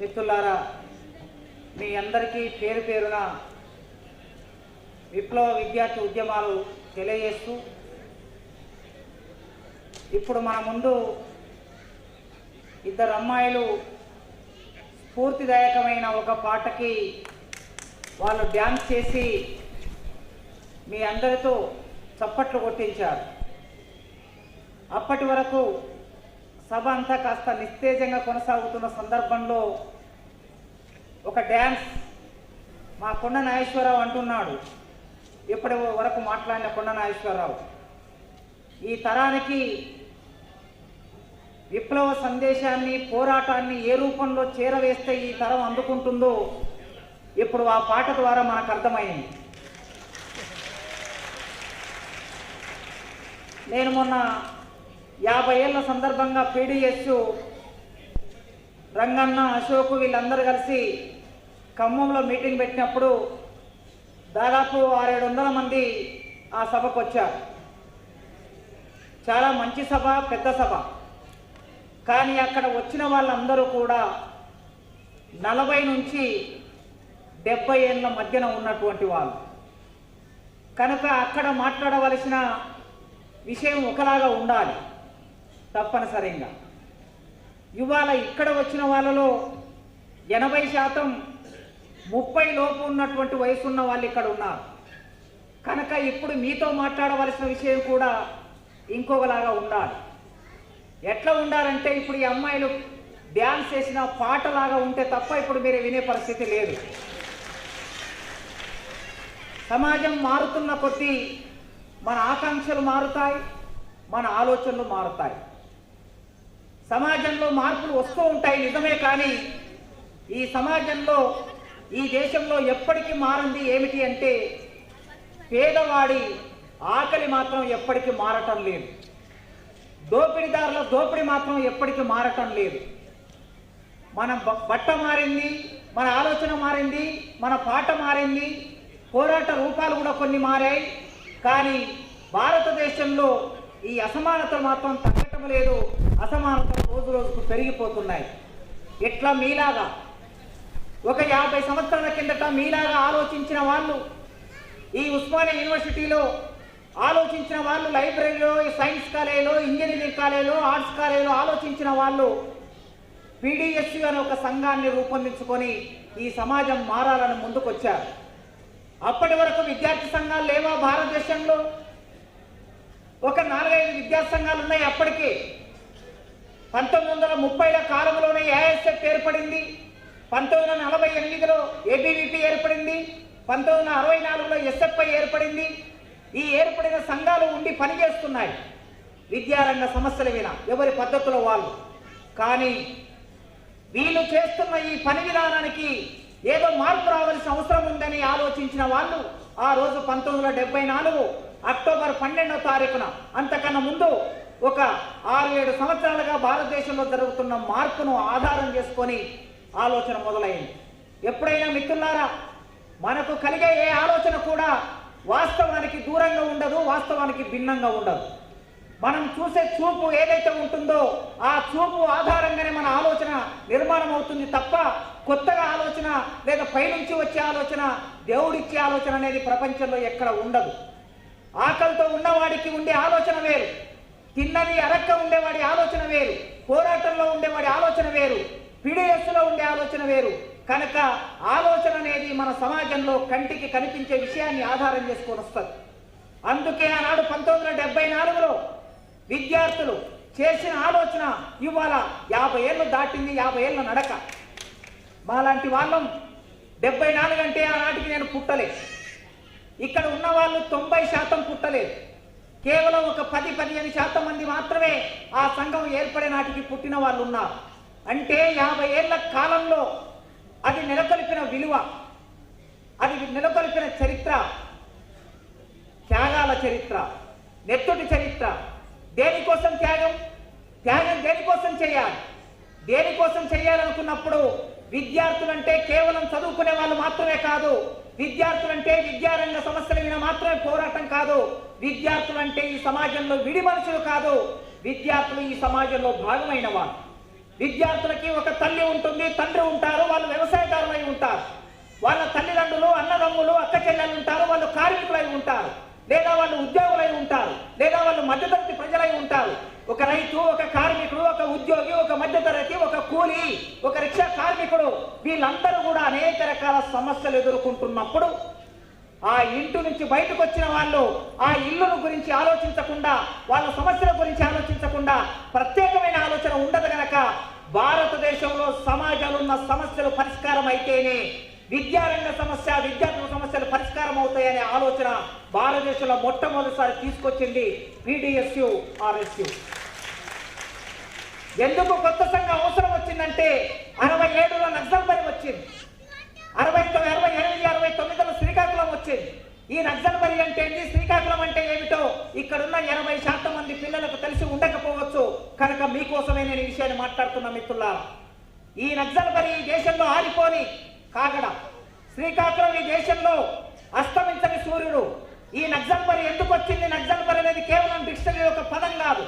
మిత్రులారా మీ అందరికీ పేరు పేరున విప్లవ విద్యార్థి ఉద్యమాలు తెలియజేస్తూ ఇప్పుడు మన ముందు ఇద్దరు అమ్మాయిలు స్ఫూర్తిదాయకమైన ఒక పాటకి వాళ్ళు డ్యాన్స్ చేసి మీ అందరితో చప్పట్లు కొట్టించారు. అప్పటి వరకు సభ అంతా కాస్త నిస్తేజంగా కొనసాగుతున్న సందర్భంలో ఒక డ్యాన్స్ మా కొండ నాగేశ్వరరావు అంటున్నాడు. ఇప్పటి వరకు మాట్లాడిన కొండ నాగేశ్వరరావు? ఈ తరానికి విప్లవ సందేశాన్ని పోరాటాన్ని ఏ రూపంలో చేరవేస్తే ఈ తరం అందుకుంటుందో ఇప్పుడు ఆ పాట ద్వారా మనకు అర్థమైంది. నేను మొన్న యాభై ఏళ్ళ సందర్భంగా పీడిఎస్ రంగన్న అశోక్ వీళ్ళందరూ కలిసి ఖమ్మంలో మీటింగ్ పెట్టినప్పుడు దాదాపు ఆరేడు వందల మంది ఆ సభకు వచ్చారు. చాలా మంచి సభ పెద్ద సభ. కానీ అక్కడ వచ్చిన వాళ్ళందరూ కూడా నలభై నుంచి డెబ్బై ఏళ్ళ మధ్యన ఉన్నటువంటి వాళ్ళు. కనుక అక్కడ మాట్లాడవలసిన విషయం ఒకలాగా ఉండాలి. తప్పనిసరిగా. ఇవాళ ఇక్కడ వచ్చిన వాళ్ళలో ఎనభై శాతం ముప్పై లోపు ఉన్నటువంటి వయసు ఉన్న వాళ్ళు ఇక్కడ ఉన్నారు. కనుక ఇప్పుడు మీతో మాట్లాడవలసిన విషయం కూడా ఇంకొకలాగా ఉండాలి. ఎట్లా ఉండాలంటే ఇప్పుడు ఈ అమ్మాయిలు డ్యాన్స్ చేసిన పాటలాగా ఉంటే తప్ప ఇప్పుడు మీరు వినే పరిస్థితి లేదు. సమాజం మారుతున్న కొద్దీ మన ఆకాంక్షలు మారుతాయి మన ఆలోచనలు మారుతాయి. సమాజంలో మార్పులు వస్తూ ఉంటాయి నిజమే కానీ ఈ సమాజంలో ఈ దేశంలో ఎప్పటికీ మారింది ఏమిటి అంటే పేదవాడి ఆకలి మాత్రం ఎప్పటికీ మారటం లేదు. దోపిడీదారుల దోపిడీ మాత్రం ఎప్పటికీ మారటం లేదు. మన బట్ట మారింది మన ఆలోచన మారింది మన పాట మారింది పోరాట రూపాలు కూడా కొన్ని మారాయి కానీ భారతదేశంలో ఈ అసమానత మాత్రం తగ్గటం లేదు. అసమానతలు రోజు రోజుకు పెరిగిపోతున్నాయి. ఎట్లా మీలాగా? ఒక యాభై సంవత్సరాల కిందట మీలాగా ఆలోచించిన వాళ్ళు ఈ ఉస్మానియా యూనివర్సిటీలో ఆలోచించిన వాళ్ళు లైబ్రరీలో సైన్స్ కాలేజీలో ఇంజనీరింగ్ కాలేజీలో ఆర్ట్స్ కాలేజీలో ఆలోచించిన వాళ్ళు పీడిఎస్యు అనే ఒక సంఘాన్ని రూపొందించుకొని ఈ సమాజం మారాలని ముందుకొచ్చారు. అప్పటి వరకు విద్యార్థి సంఘాలు లేవా భారతదేశంలో? ఒక నాలుగైదు విద్యా సంఘాలు ఉన్నాయి అప్పటికే. పంతొమ్మిది వందల ముప్పైల కాలంలోనే ఏఎస్ఎఫ్ ఏర్పడింది. పంతొమ్మిది వందల నలభై ఎనిమిదిలో ఏబీవీపీ ఏర్పడింది. పంతొమ్మిది వందల అరవై నాలుగులో ఎస్ఎఫ్ఐ ఏర్పడింది. ఈ ఏర్పడిన సంఘాలు ఉండి పనిచేస్తున్నాయి. విద్యారంగ సమస్యల మీద ఎవరి పద్ధతిలో వాళ్ళు. కానీ వీళ్ళు చేస్తున్న ఈ పని విధానానికి ఏదో మార్పు రావాల్సిన అవసరం ఉందని ఆలోచించిన వాళ్ళు ఆ రోజు పంతొమ్మిది వందల డెబ్బై నాలుగు అక్టోబర్ పన్నెండవ తారీఖున అంతకన్నా ముందు ఒక ఆరు ఏడు సంవత్సరాలుగా భారతదేశంలో జరుగుతున్న మార్పును ఆధారం చేసుకొని ఆలోచన మొదలైంది. ఎప్పుడైనా మిత్రులారా మనకు కలిగే ఏ ఆలోచన కూడా వాస్తవానికి దూరంగా ఉండదు వాస్తవానికి భిన్నంగా ఉండదు. మనం చూసే చూపు ఏదైతే ఉంటుందో ఆ చూపు ఆధారంగానే మన ఆలోచన నిర్మాణం అవుతుంది తప్ప కొత్తగా ఆలోచన లేదా పైనుంచి వచ్చే ఆలోచన దేవుడిచ్చే ఆలోచన అనేది ప్రపంచంలో ఎక్కడ ఉండదు. ఆకలితో ఉన్నవాడికి ఉండే ఆలోచన వేరు. తిన్నది అరక్క ఉండేవాడి ఆలోచన వేరు. పోరాటంలో ఉండేవాడి ఆలోచన వేరు. పీడిఎస్లో ఉండే ఆలోచన వేరు. కనుక ఆలోచన అనేది మన సమాజంలో కంటికి కనిపించే విషయాన్ని ఆధారం చేసుకొని వస్తుంది. అందుకే ఆనాడు పంతొమ్మిది వందల డెబ్బై నాలుగులో విద్యార్థులు చేసిన ఆలోచన ఇవాళ యాభై ఏళ్ళు దాటింది యాభై ఏళ్ళ నడక. మాలాంటి వాళ్ళం డెబ్బై నాలుగు అంటే ఆనాటికి నేను పుట్టలేదు ఇక్కడ ఉన్న వాళ్ళు తొంభై శాతం పుట్టలేదు. కేవలం ఒక పది పదిహేను శాతం మంది మాత్రమే ఆ సంఘం ఏర్పడే నాటికి పుట్టిన వాళ్ళు ఉన్నారు. అంటే యాభై ఏళ్ళ కాలంలో అది నెలకొల్పిన విలువ అది నెలకొల్పిన చరిత్ర త్యాగాల చరిత్ర నెత్తుటి చరిత్ర. దేనికోసం త్యాగం? త్యాగం దేనికోసం చేయాలి? దేనికోసం చేయాలనుకున్నప్పుడు విద్యార్థులంటే కేవలం చదువుకునే వాళ్ళు మాత్రమే కాదు విద్యార్థులంటే విద్యారంగ సమస్యల మీద మాత్రమే పోరాటం కాదు. విద్యార్థులంటే ఈ సమాజంలో విడి మనుషులు కాదు. విద్యార్థులు ఈ సమాజంలో భాగమైన వాళ్ళు. విద్యార్థులకి ఒక తల్లి ఉంటుంది తండ్రి ఉంటారు వాళ్ళు వ్యవసాయదారులై ఉంటారు. వాళ్ళ తల్లిదండ్రులు అన్నదమ్ములు అక్క చెల్లెలు ఉంటారు వాళ్ళు కార్మికులై ఉంటారు. లేదా వాళ్ళు ఉద్యోగులై ఉంటారు లేదా వాళ్ళు మధ్యతరగతి ప్రజలై ఉంటారు. ఒక రైతు ఒక కార్మికుడు ఒక ఉద్యోగి ఒక మధ్యతరగతి ఒక కూలి ఒక రిక్షా కార్మికుడు వీళ్ళందరూ కూడా అనేక రకాల సమస్యలు ఎదుర్కొంటున్నప్పుడు ఆ ఇంటి నుంచి బయటకు వచ్చిన వాళ్ళు ఆ ఇల్లును గురించి ఆలోచించకుండా వాళ్ళ సమస్యల గురించి ఆలోచించకుండా ప్రత్యేకమైన ఆలోచన ఉండదు గనక భారతదేశంలో సమాజంలో ఉన్న సమస్యలు పరిష్కారం అయితేనే విద్యారంగ సమస్య విద్యార్థుల సమస్యలు పరిష్కారం అవుతాయనే ఆలోచన భారతదేశంలో మొట్టమొదటిసారి తీసుకొచ్చింది పీడిఎస్యు ఆర్ఎస్యు. ఎందుకు కొత్త సంఘం అవసరం వచ్చిందంటే అరవై ఏడులో నక్సల్బరి వచ్చింది. అరవై అరవై ఎనిమిది అరవై తొమ్మిదిలో శ్రీకాకుళం వచ్చింది. ఈ నక్సల్బరి అంటే ఏంటి శ్రీకాకుళం అంటే ఏమిటో ఇక్కడున్న ఎనభై శాతం మంది పిల్లలకు తెలిసి ఉండకపోవచ్చు. కనుక మీకోసమే నేను ఈ విషయాన్ని మాట్లాడుతున్నా మిత్రులారా. ఈ నక్సల్బరి ఈ దేశంలో ఆరిపోని కాగడ. శ్రీకాకుళం ఈ దేశంలో అస్తమించని సూర్యుడు. ఈ నక్సల్బరి ఎందుకు వచ్చింది? నక్సల్బరి అనేది కేవలం డిక్షనరీ ఒక పదం కాదు.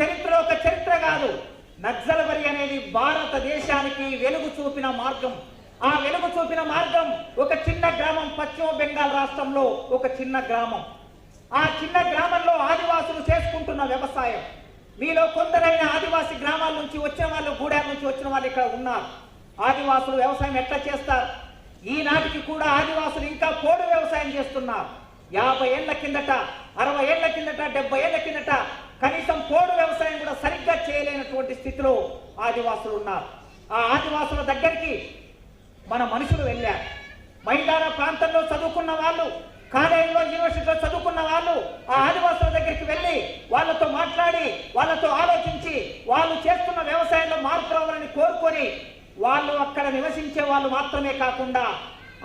చరిత్ర ఒక చరిత్ర కాదు. నక్సల్బరి అనేది భారతదేశానికి వెలుగు చూపిన మార్గం. ఆ వెలుగు చూపిన మార్గం ఒక చిన్న గ్రామం పశ్చిమ బెంగాల్ రాష్ట్రంలో ఒక చిన్న గ్రామం. ఆ చిన్న గ్రామంలో ఆదివాసులు చేసుకుంటున్న వ్యవసాయం. మీలో కొందరైన ఆదివాసి గ్రామాల నుంచి వచ్చిన వాళ్ళు గూడెం నుంచి వచ్చిన వాళ్ళు ఇక్కడ ఉన్నారు. ఆదివాసులు వ్యవసాయం ఎట్లా చేస్తారు? ఈనాటికి కూడా ఆదివాసులు ఇంకా పోడు వ్యవసాయం చేస్తున్నారు. యాభై ఏళ్ళ కిందట అరవై ఏళ్ళ కిందట డెబ్బై ఏళ్ళ కిందట కనీసం పోడు వ్యవసాయం కూడా సరిగ్గా చేయలేనటువంటి స్థితిలో ఆదివాసులు ఉన్నారు. ఆ ఆదివాసుల దగ్గరికి మన మనుషులు వెళ్ళారు. మైదాన ప్రాంతంలో చదువుకున్న వాళ్ళు కాలేజీలో యూనివర్సిటీలో చదువుకున్న వాళ్ళు ఆ ఆదివాసుల దగ్గరికి వెళ్ళి వాళ్ళతో మాట్లాడి వాళ్ళతో ఆలోచించి వాళ్ళు చేస్తున్న వ్యవసాయంలో మార్పు రావాలని కోరుకొని వాళ్ళు అక్కడ నివసించే వాళ్ళు మాత్రమే కాకుండా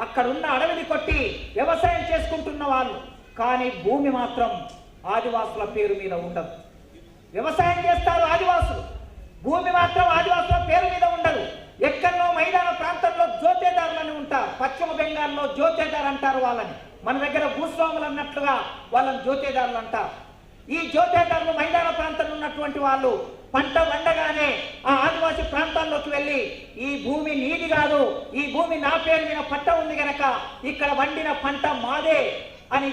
అక్కడ ఉన్న అడవిని కొట్టి వ్యవసాయం చేసుకుంటున్న వాళ్ళు. కానీ భూమి మాత్రం ఆదివాసుల పేరు మీద ఉండదు. వ్యవసాయం చేస్తారు ఆదివాసులు. భూమి మాత్రం ఆదివాసుల పేరు మీద ఉండదు. ఎక్కడో మైదాన ప్రాంతంలో జ్యోతేదారులని ఉంటారు. పశ్చిమ బెంగాల్లో జ్యోతేదారు అంటారు వాళ్ళని. మన దగ్గర భూస్వాములు అన్నట్లుగా వాళ్ళని జ్యోతేదారులు అంటారు. ఈ జ్యోతేదారులు మైదాన ప్రాంతంలో ఉన్నటువంటి వాళ్ళు పంట వండగానే ఆ ఆదివాసి ప్రాంతాల్లోకి వెళ్ళి ఈ భూమి నీది కాదు. ఈ భూమి నా పేరు మీద పట్ట ఉంది గనక ఇక్కడ వండిన పంట మాదే అని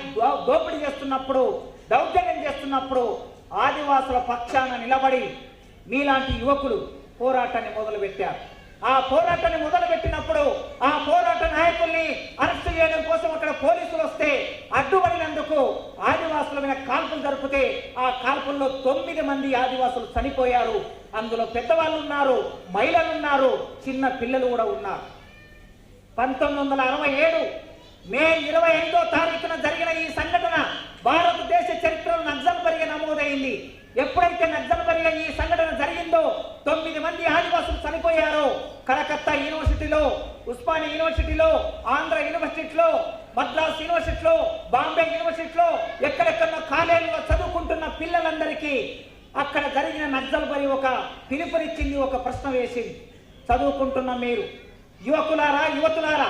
దోపిడీ చేస్తున్నప్పుడు దౌర్జన్యం చేస్తున్నప్పుడు ఆదివాసుల పక్షాన నిలబడి మీలాంటి యువకులు పోరాటాన్ని మొదలుపెట్టారు. ఆ పోరాటాన్ని మొదలుపెట్టినప్పుడు ఆ పోరాట నాయకుల్ని అరెస్ట్ చేయడం కోసం అక్కడ పోలీసులు వస్తే అడ్డుపడినందుకు ఆదివాసుల మీద కాల్పులు జరిపితే ఆ కాల్పుల్లో తొమ్మిది మంది ఆదివాసులు చనిపోయారు. అందులో పెద్దవాళ్ళు ఉన్నారు మహిళలు ఉన్నారు చిన్న పిల్లలు కూడా ఉన్నారు. పంతొమ్మిది వందల అరవై ఏడు మే ఇరవై ఐదో తారీఖున జరిగిన ఈ సంఘటన భారతదేశ చరిత్రలో నక్సల్బరిగా నమోదైంది. ఎప్పుడైతే నక్సల్బరిగా ఈ సంఘటన జరిగిందో తొమ్మిది మంది ఆదివాసులు చనిపోయారో. కలకత్తా యూనివర్సిటీలో ఉస్మానియా యూనివర్సిటీలో ఆంధ్ర యూనివర్సిటీలో మద్రాస్ యూనివర్సిటీలో బాంబే యూనివర్సిటీలో ఎక్కడెక్కడో కాలేజీలో చదువుకుంటున్న పిల్లలందరికీ అక్కడ జరిగిన నక్సల్బరి ఒక పిలుపునిచ్చింది ఒక ప్రశ్న వేసింది. చదువుకుంటున్న మీరు యువకులారా యువతులారా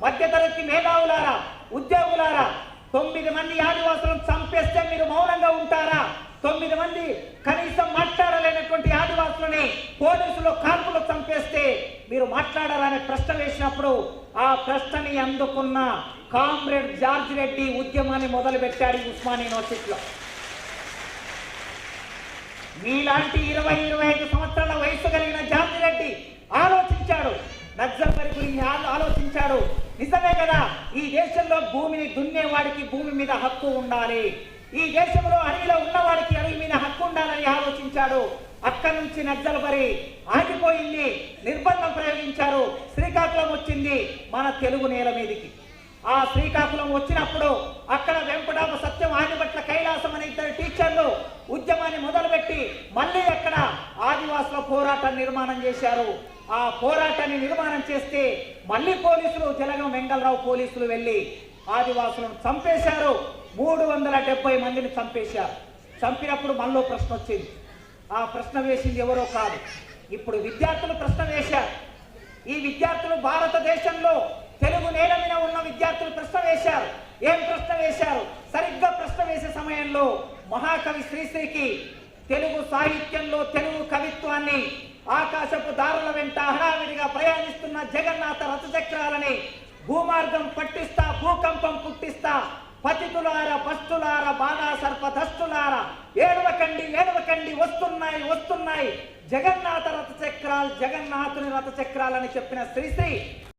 మధ్యతరగతి మేధావులారా ఉద్యోగులారా తొమ్మిది మంది ఆదివాసులను చంపేస్తే మీరు మౌనంగా ఉంటారా? తొమ్మిది మంది కనీసం మాట్లాడలేనటువంటి ఆదివాసులని పోలీసులు కాల్పులు చంపేస్తే మీరు మాట్లాడాలనే ప్రశ్న వేసినప్పుడు ఆ ప్రశ్నని అందుకున్న కామ్రేడ్ జార్జ్ రెడ్డి ఉద్యమాన్ని మొదలుపెట్టాడు ఈ ఉస్మానియా యూనివర్సిటీలో. మీలాంటి ఇరవై ఇరవై ఐదు సంవత్సరాల వయసు కలిగిన జార్జి రెడ్డి ఆలోచించాడు. నక్సల్ గురించి ఆలోచించాడు. నిజమే కదా? ఈ దేశంలో భూమిని దున్నేవాడికి భూమి మీద హక్కు ఉండాలి. ఈ దేశంలో అడవిలో ఉన్నవాడికి అడవి మీద హక్కు ఉండాలని ఆలోచించాడు. అక్కడి నుంచి నక్సల్బరి ఆగిపోయింది. నిర్బంధం ప్రయోగించారు. శ్రీకాకుళం వచ్చింది. మన తెలుగు నేల మీదకి. ఆ శ్రీకాకుళం వచ్చినప్పుడు అక్కడ వెంకటాప సత్యం ఆదిపట్ల కైలాసం అనే ఇద్దరు టీచర్లు ఉద్యమాన్ని మొదలుపెట్టి మళ్ళీ అక్కడ ఆదివాసుల పోరాటం నిర్మాణం చేశారు. ఆ పోరాటాన్ని నిర్మాణం చేస్తే మళ్ళీ పోలీసులు జలగం వెంగళరావు పోలీసులు వెళ్ళి ఆదివాసులను చంపేశారు. మూడు వందల డెబ్బై మందిని చంపేశారు. చంపినప్పుడు మళ్ళీ ప్రశ్న వచ్చింది. ఆ ప్రశ్న వేసింది ఎవరో కాదు. ఇప్పుడు విద్యార్థులు ప్రశ్న వేశారు. ఈ విద్యార్థులు భారతదేశంలో తెలుగు నేల మీద ఉన్న విద్యార్థులు ప్రశ్న వేశారు. ఏం ప్రశ్న వేశారు? సరిగ్గా ప్రశ్న వేసే సమయంలో మహాకవి శ్రీశ్రీకి తెలుగు సాహిత్యంలో తెలుగు కవిత్వాన్ని ఆకాశపు దారుల వెంట హడావిడిగా ప్రయాణిస్తున్న జగన్నాథ రథచక్రాలని భూమార్గం పట్టిస్తా భూకంపం పుట్టిస్తా పతితులార పస్తులార బాణా సర్ప దస్తులార ఏడవకండి ఏడవకండి వస్తున్నాయి వస్తున్నాయి. జగన్నాథ రథ చక్రాలు జగన్నాథుని రథ చక్రాలని చెప్పిన శ్రీశ్రీ